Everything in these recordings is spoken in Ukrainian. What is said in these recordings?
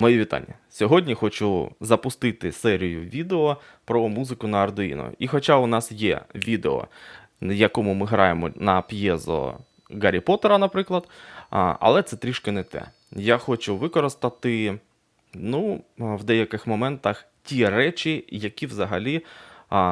Мої вітання. Сьогодні хочу запустити серію відео про музику на Arduino. І хоча у нас є відео, в якому ми граємо на п'єзо Гаррі Поттера, наприклад, але це трішки не те. Я хочу використати ну, в деяких моментах ті речі, які взагалі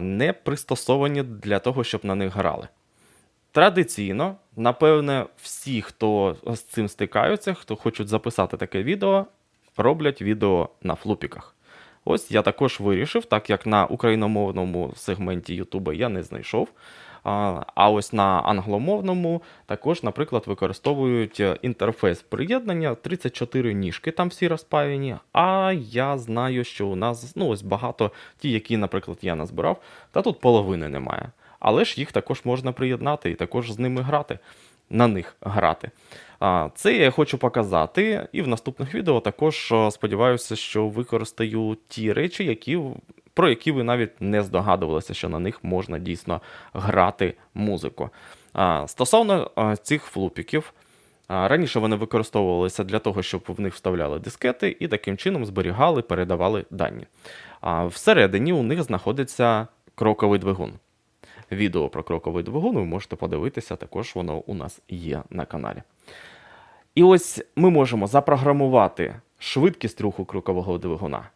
не пристосовані для того, щоб на них грали. Традиційно, напевне, всі, хто з цим стикаються, хто хочуть записати таке відео, роблять відео на флупіках. Ось я також вирішив, так як на україномовному сегменті Ютуба я не знайшов. А ось на англомовному також, наприклад, використовують е, інтерфейс приєднання 34 ніжки, там всі розпаяні. А я знаю, що у нас ну ось багато ті, які, наприклад, я назбирав, та тут половини немає. Але ж їх також можна приєднати і також з ними грати, на них грати. Це я хочу показати, і в наступних відео також е, сподіваюся, що використаю ті речі, які, про які ви навіть не здогадувалися, що на них можна дійсно грати музику. Стосовно цих флупіків, раніше вони використовувалися для того, щоб в них вставляли дискети і таким чином зберігали, передавали дані. Всередині у них знаходиться кроковий двигун. Відео про кроковий двигун ви можете подивитися, також воно у нас є на каналі. І ось ми можемо запрограмувати швидкість руху крокового двигуна,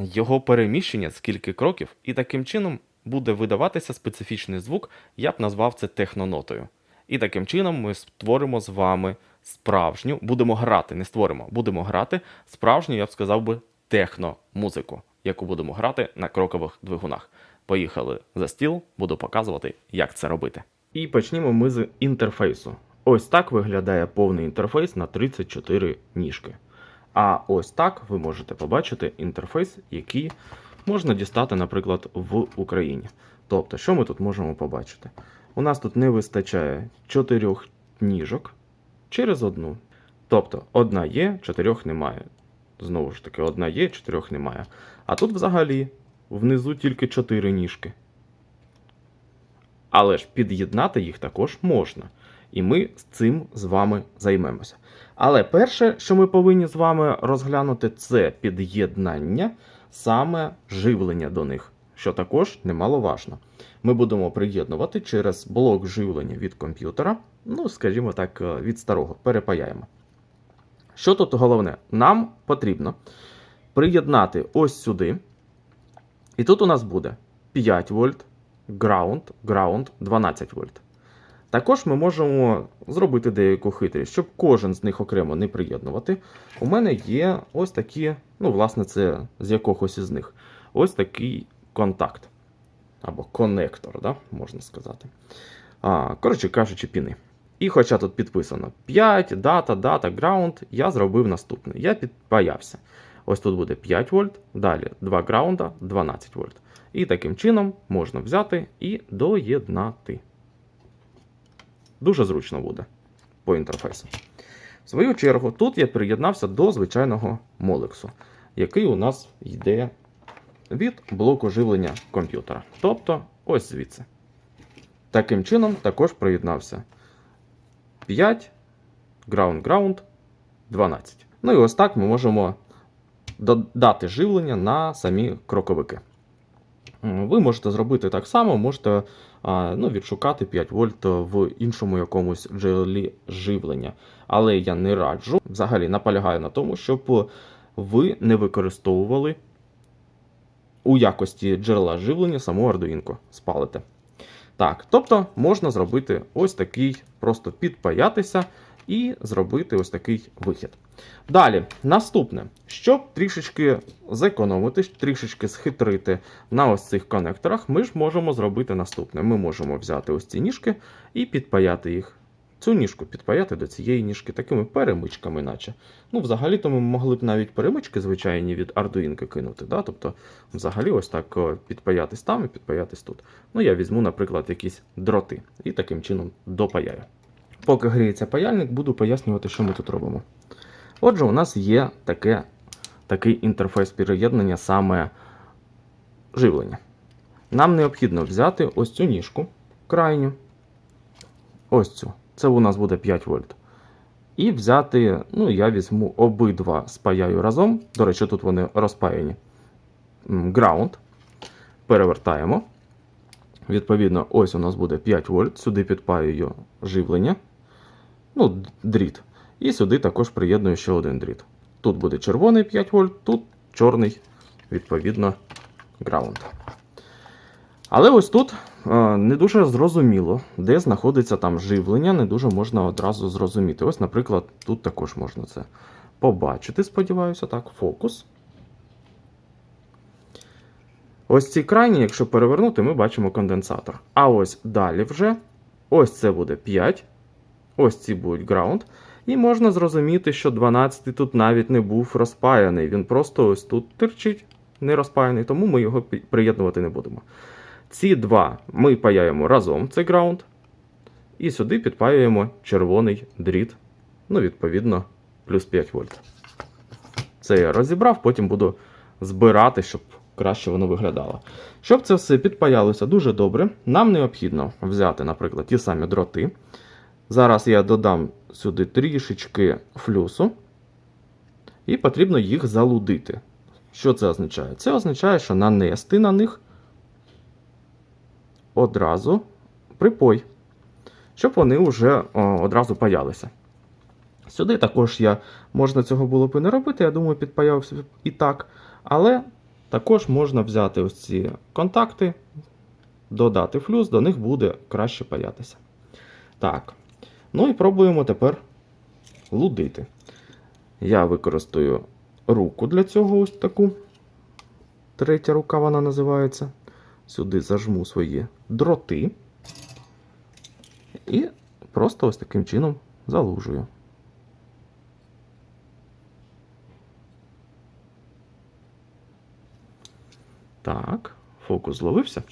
його переміщення, скільки кроків, і таким чином буде видаватися специфічний звук, я б назвав це технонотою. І таким чином ми створимо з вами справжню, будемо грати, не створимо, будемо грати справжню, я б сказав би, техномузику, яку будемо грати на крокових двигунах. Поїхали за стіл, буду показувати, як це робити. І почнімо ми з інтерфейсу. Ось так виглядає повний інтерфейс на 34 ніжки. А ось так ви можете побачити інтерфейс, який можна дістати, наприклад, в Україні. Тобто, що ми тут можемо побачити? У нас тут не вистачає чотирьох ніжок через одну. Тобто, одна є, чотирьох немає. Знову ж таки, одна є, чотирьох немає. А тут взагалі внизу тільки чотири ніжки. Але ж під'єднати їх також можна. І ми з цим з вами займемося. Але перше, що ми повинні з вами розглянути, це під'єднання, саме живлення до них, що також немаловажно. Ми будемо приєднувати через блок живлення від комп'ютера, ну, скажімо так, від старого, перепаяємо. Що тут головне? Нам потрібно приєднати ось сюди. І тут у нас буде 5 вольт, ground, ground 12 вольт. Також ми можемо зробити деяку хитрість, щоб кожен з них окремо не приєднувати. У мене є ось такі, ну, власне, це з якогось із них. Ось такий контакт. Або конектор, да, можна сказати. А, Коротше кажучи, піни. І хоча тут підписано 5, дата, дата, ground, я зробив наступне. Я підпаявся. Ось тут буде 5 вольт, далі 2 граунда, 12 вольт. І таким чином можна взяти і доєднати. Дуже зручно буде по інтерфейсу. В свою чергу, тут я приєднався до звичайного молексу, який у нас йде від блоку живлення комп'ютера. Тобто, ось звідси. Таким чином, також приєднався 5, ground, ground, 12. Ну і ось так ми можемо додати живлення на самі кроковики. Ви можете зробити так само, можете ну, відшукати 5 вольт в іншому якомусь джерелі живлення. Але я не раджу, взагалі наполягаю на тому, щоб ви не використовували у якості джерела живлення саму Arduino спалите. Так, тобто можна зробити ось такий, просто підпаятися і зробити ось такий вихід. Далі, наступне, щоб трішечки зекономити, трішечки схитрити на ось цих конекторах, ми ж можемо зробити наступне. Ми можемо взяти ось ці ніжки і підпаяти їх. Цю ніжку підпаяти до цієї ніжки такими перемичками, наче. Ну, взагалі-то ми могли б навіть перемички звичайні від Arduino кинути. Да? Тобто, взагалі, ось так підпаятись там і підпаятись тут. Ну, я візьму, наприклад, якісь дроти і таким чином допаяю. Поки гріється паяльник, буду пояснювати, що ми тут робимо. Отже, у нас є таке, такий інтерфейс переєднання саме живлення. Нам необхідно взяти ось цю ніжку крайню. Ось цю. Це у нас буде 5 вольт. І взяти, ну, я візьму обидва спаяю разом. До речі, тут вони розпаяні. Ground. Перевертаємо. Відповідно, ось у нас буде 5 вольт. Сюди підпаюю живлення. Ну, дріт. І сюди також приєдную ще один дріт. Тут буде червоний 5 вольт, тут чорний, відповідно, ground. Але ось тут е, не дуже зрозуміло, де знаходиться там живлення, не дуже можна одразу зрозуміти. Ось, наприклад, тут також можна це побачити, сподіваюся, так, фокус. Ось ці крайні, якщо перевернути, ми бачимо конденсатор. А ось далі вже, ось це буде 5, ось ці будуть ground. І можна зрозуміти, що 12 тут навіть не був розпаяний. Він просто ось тут терчить, не розпаяний, тому ми його приєднувати не будемо. Ці два ми паяємо разом, це ground. І сюди підпаюємо червоний дріт. Ну, відповідно, плюс 5 вольт. Це я розібрав, потім буду збирати, щоб краще воно виглядало. Щоб це все підпаялося дуже добре, нам необхідно взяти, наприклад, ті самі дроти. Зараз я додам сюди трішечки флюсу, і потрібно їх залудити. Що це означає? Це означає, що нанести на них одразу припой, щоб вони вже одразу паялися. Сюди також я можна цього було б і не робити, я думаю, підпаявся і так. Але також можна взяти ось ці контакти, додати флюс, до них буде краще паятися. Так. Ну і пробуємо тепер лудити. Я використаю руку для цього ось таку. Третя рука вона називається. Сюди зажму свої дроти. І просто ось таким чином залужую. Так, фокус зловився.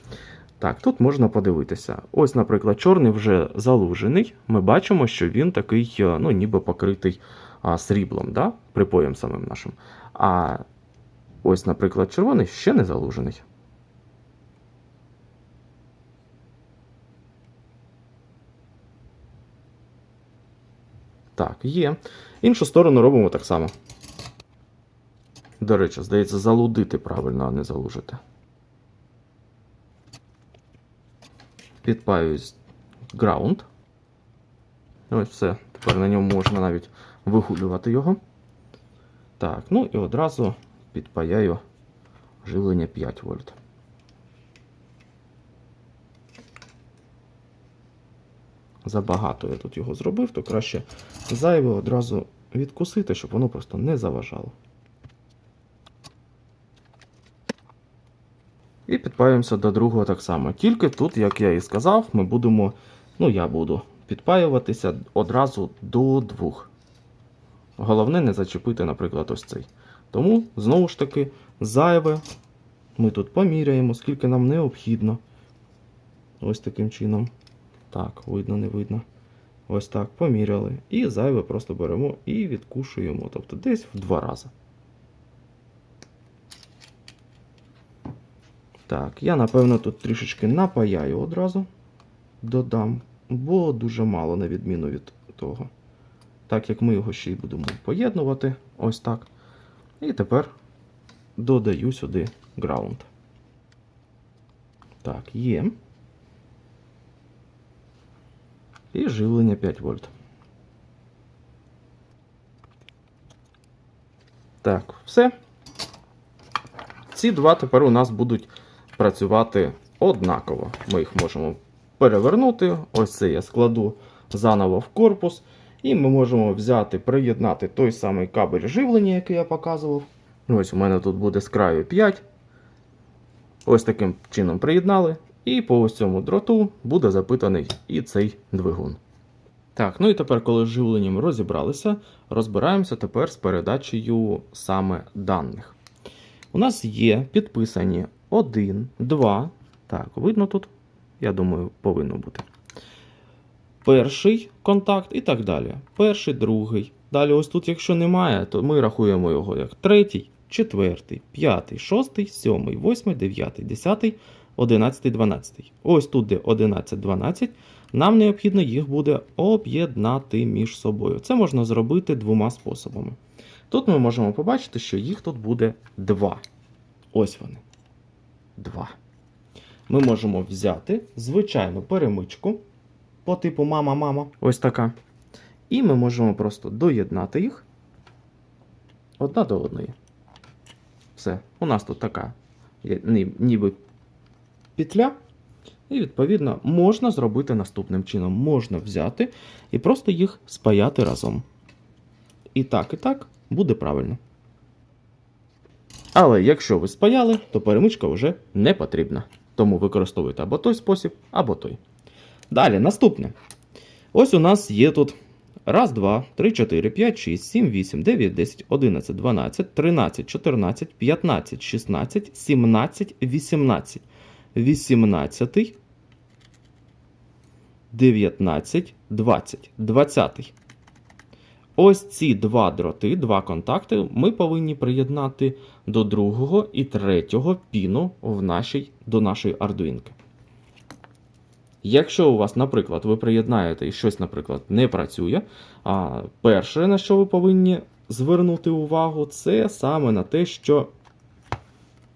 Так, тут можна подивитися. Ось, наприклад, чорний вже залужений. Ми бачимо, що він такий, е, ну, ніби покритий а, сріблом, да? припоєм самим нашим. А ось, наприклад, червоний ще не залужений. Так, є. Іншу сторону робимо так само. До речі, здається, залудити правильно, а не залужити. Підпаюсь ground. Ось все. Тепер на ньому можна навіть вигулювати його. Так, ну і одразу підпаяю живлення 5 вольт. Забагато я тут його зробив, то краще зайве одразу відкусити, щоб воно просто не заважало. І підпаюємося до другого так само. Тільки тут, як я і сказав, ми будемо, ну я буду підпаюватися одразу до двох. Головне не зачепити, наприклад, ось цей. Тому, знову ж таки, зайве. Ми тут поміряємо, скільки нам необхідно. Ось таким чином. Так, видно, не видно. Ось так, поміряли. І зайве просто беремо і відкушуємо. Тобто десь в два рази. Так, я напевно тут трішечки напаяю одразу. Додам, бо дуже мало, на відміну від того. Так як ми його ще й будемо поєднувати. Ось так. І тепер додаю сюди ground. Так, є. І живлення 5 вольт. Так, все. Ці два тепер у нас будуть працювати однаково. Ми їх можемо перевернути. Ось це я складу заново в корпус. І ми можемо взяти, приєднати той самий кабель живлення, який я показував. Ось у мене тут буде з краю 5. Ось таким чином приєднали. І по ось цьому дроту буде запитаний і цей двигун. Так, ну і тепер, коли з живленням розібралися, розбираємося тепер з передачею саме даних. У нас є підписані 1, 2. Так, видно тут? Я думаю, повинно бути. Перший контакт і так далі. Перший, другий. Далі, ось тут, якщо немає, то ми рахуємо його як третій, четвертий, п'ятий, шостий, сьомий, восьмий, дев'ятий, десятий, одинадцятий, дванадцятий. Ось тут, де 11, 12, нам необхідно їх буде об'єднати між собою. Це можна зробити двома способами. Тут ми можемо побачити, що їх тут буде два. Ось вони. Два. Ми можемо взяти звичайну перемичку по типу мама-мама. Ось така. І ми можемо просто доєднати їх одна до одної. Все. У нас тут така ніби петля. І, відповідно, можна зробити наступним чином. Можна взяти і просто їх спаяти разом. І так, і так буде правильно. Але якщо ви спаяли, то перемичка вже не потрібна. Тому використовуйте або той спосіб, або той. Далі, наступне. Ось у нас є тут раз, два, три, чотири, п'ять, шість, сім, вісім, дев'ять, десять, одинадцять, дванадцять, тринадцять, чотирнадцять, п'ятнадцять, шістнадцять, сімнадцять, вісімнадцять. Вісімнадцятий, дев'ятнадцять, двадцять. Двадцятий. Ось ці два дроти, два контакти ми повинні приєднати до другого і третього піну в нашій, до нашої ардуїнки. Якщо у вас, наприклад, ви приєднаєте і щось, наприклад, не працює, а перше, на що ви повинні звернути увагу, це саме на те, що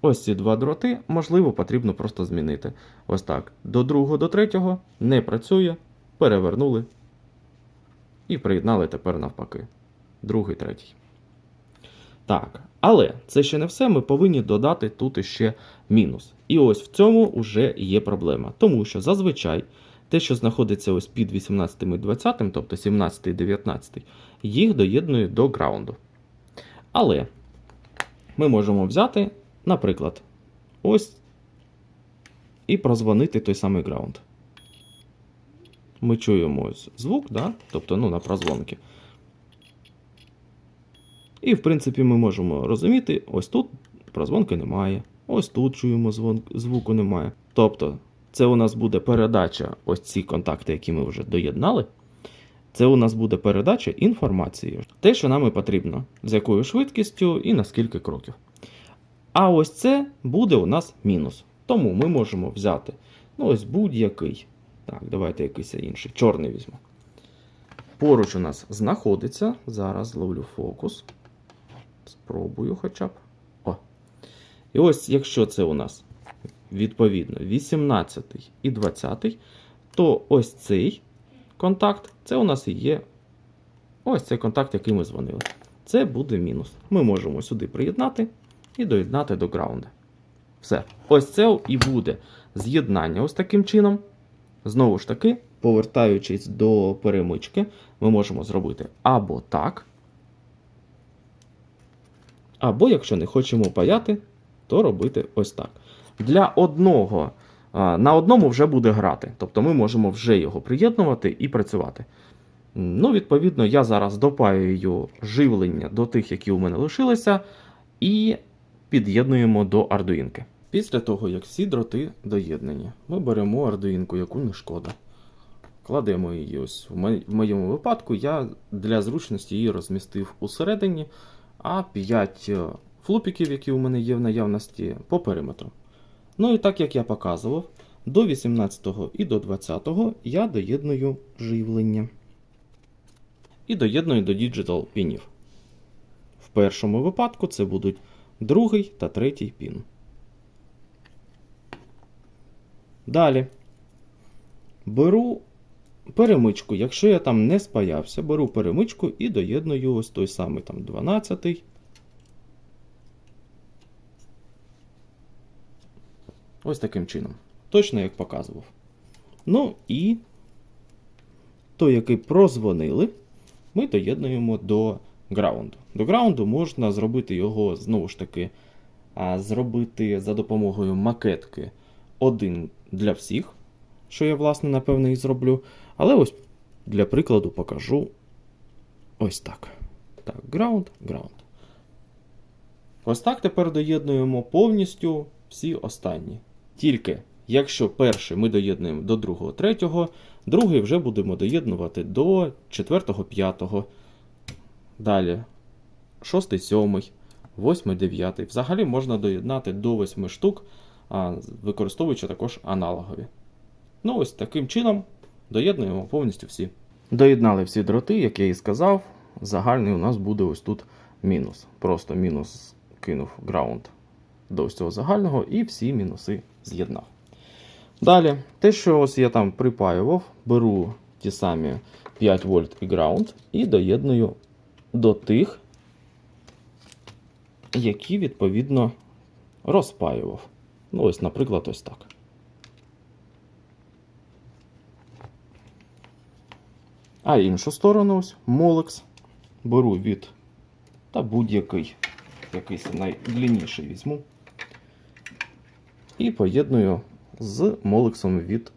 ось ці два дроти, можливо, потрібно просто змінити. Ось так. До другого, до третього не працює, перевернули і приєднали тепер навпаки. Другий, третій. Так, але це ще не все. Ми повинні додати тут іще мінус. І ось в цьому вже є проблема. Тому що зазвичай те, що знаходиться ось під 18 і 20, тобто 17 і 19, їх доєднують до граунду. Але ми можемо взяти, наприклад, ось і прозвонити той самий граунд. Ми чуємо ось звук, да? тобто ну, на прозвонки. І, в принципі, ми можемо розуміти, ось тут прозвонки немає, ось тут чуємо звуку немає. Тобто, це у нас буде передача, ось ці контакти, які ми вже доєднали. Це у нас буде передача інформації. Те, що нам і потрібно, з якою швидкістю і на скільки кроків. А ось це буде у нас мінус. Тому ми можемо взяти ну, ось будь-який. Так, давайте якийсь інший. Чорний візьму. Поруч у нас знаходиться. Зараз ловлю фокус. Спробую хоча б. О. І ось, якщо це у нас відповідно 18 і 20, то ось цей контакт, це у нас і є ось цей контакт, який ми дзвонили. Це буде мінус. Ми можемо сюди приєднати і доєднати до граунда. Все. Ось це і буде з'єднання ось таким чином. Знову ж таки, повертаючись до перемички, ми можемо зробити або так. Або, якщо не хочемо паяти, то робити ось так. Для одного на одному вже буде грати. Тобто ми можемо вже його приєднувати і працювати. Ну, відповідно, я зараз допаюю живлення до тих, які у мене лишилися, і під'єднуємо до ардуїнки. Після того, як всі дроти доєднані, ми беремо ардуїнку, яку не шкода. Кладемо її ось. В моєму випадку я для зручності її розмістив усередині, а 5 флупіків, які у мене є в наявності, по периметру. Ну і так як я показував, до 18 і до 20 я доєдную живлення. І доєдную до Digital пінів. В першому випадку це будуть другий та третій пін. Далі. Беру перемичку, якщо я там не спаявся, беру перемичку і доєдную ось той самий там 12. Ось таким чином. Точно як показував. Ну і той, який прозвонили, ми доєднуємо до граунду. До граунду можна зробити його, знову ж таки, зробити за допомогою макетки один для всіх, що я, власне, напевне, і зроблю. Але ось для прикладу покажу ось так. Так, граунд, граунд. Ось так тепер доєднуємо повністю всі останні. Тільки якщо перший ми доєднуємо до другого, третього, другий вже будемо доєднувати до четвертого, п'ятого. Далі шостий, сьомий, восьмий, дев'ятий. Взагалі можна доєднати до восьми штук, використовуючи також аналогові. Ну, ось таким чином доєднуємо повністю всі. Доєднали всі дроти, як я і сказав. Загальний у нас буде ось тут мінус. Просто мінус кинув ground до ось цього загального і всі мінуси з'єднав. Далі, те, що ось я там припаював, беру ті самі 5 вольт і ground і доєдную до тих, які відповідно розпаював. Ну, ось, наприклад, ось так. А іншу сторону ось Molex беру від та будь-який, якийсь найдлінніший візьму. І поєдную з молексом від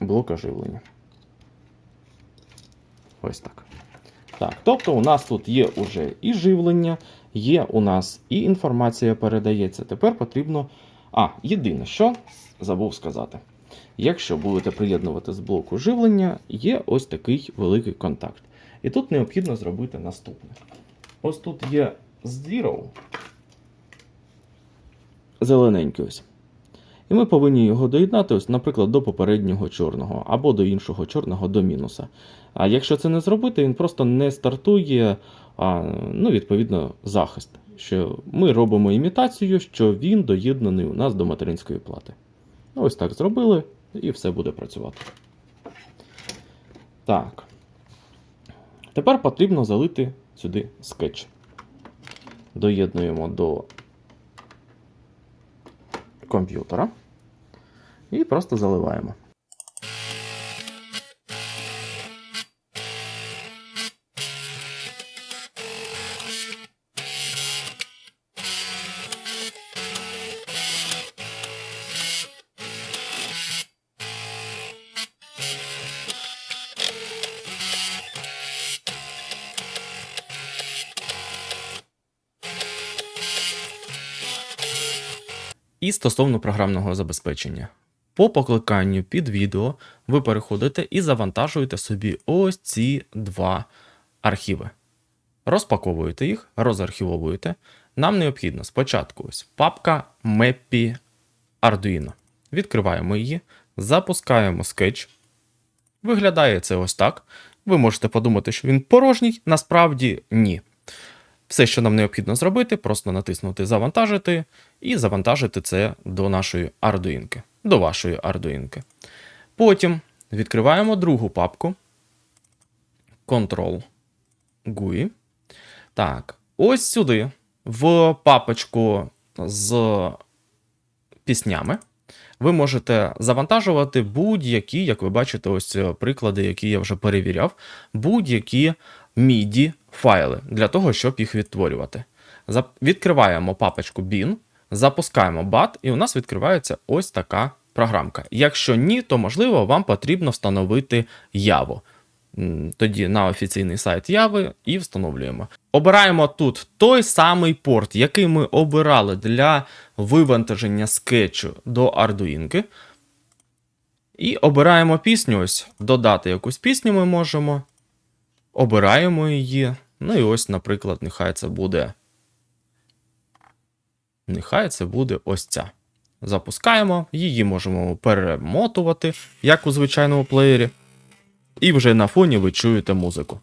блока живлення. Ось так. Так, тобто у нас тут є уже і живлення, є у нас і інформація передається. Тепер потрібно. А, єдине, що забув сказати. Якщо будете приєднувати з блоку живлення, є ось такий великий контакт. І тут необхідно зробити наступне. Ось тут є Zero, зелененький ось. І ми повинні його доєднати, ось, наприклад, до попереднього чорного або до іншого чорного до мінуса. А якщо це не зробити, він просто не стартує, а, ну, відповідно, захист. Що ми робимо імітацію, що він доєднаний у нас до материнської плати. Ось так зробили, і все буде працювати. Так. Тепер потрібно залити сюди скетч. Доєднуємо до комп'ютера і просто заливаємо. І стосовно програмного забезпечення. По покликанню під відео ви переходите і завантажуєте собі ось ці два архіви. Розпаковуєте їх, розархівовуєте. Нам необхідно спочатку ось папка Mappy Arduino. Відкриваємо її, запускаємо скетч. Виглядає це ось так. Ви можете подумати, що він порожній, насправді ні. Все, що нам необхідно зробити, просто натиснути Завантажити і завантажити це до нашої ардуїнки, до вашої ардуїнки. Потім відкриваємо другу папку Control GUI. Так, ось сюди, в папочку з піснями. Ви можете завантажувати будь-які, як ви бачите, ось приклади, які я вже перевіряв, будь-які MIDI файли для того, щоб їх відтворювати. Відкриваємо папочку bin, запускаємо BAT, і у нас відкривається ось така програмка. Якщо ні, то можливо вам потрібно встановити Яву. Тоді на офіційний сайт Яви і встановлюємо. Обираємо тут той самий порт, який ми обирали для вивантаження скетчу до Ардуїнки. І обираємо пісню. Ось додати якусь пісню ми можемо. Обираємо її. Ну і ось, наприклад, нехай це буде. Нехай це буде ось ця. Запускаємо, її можемо перемотувати, як у звичайному плеєрі. І вже на фоні ви чуєте музику.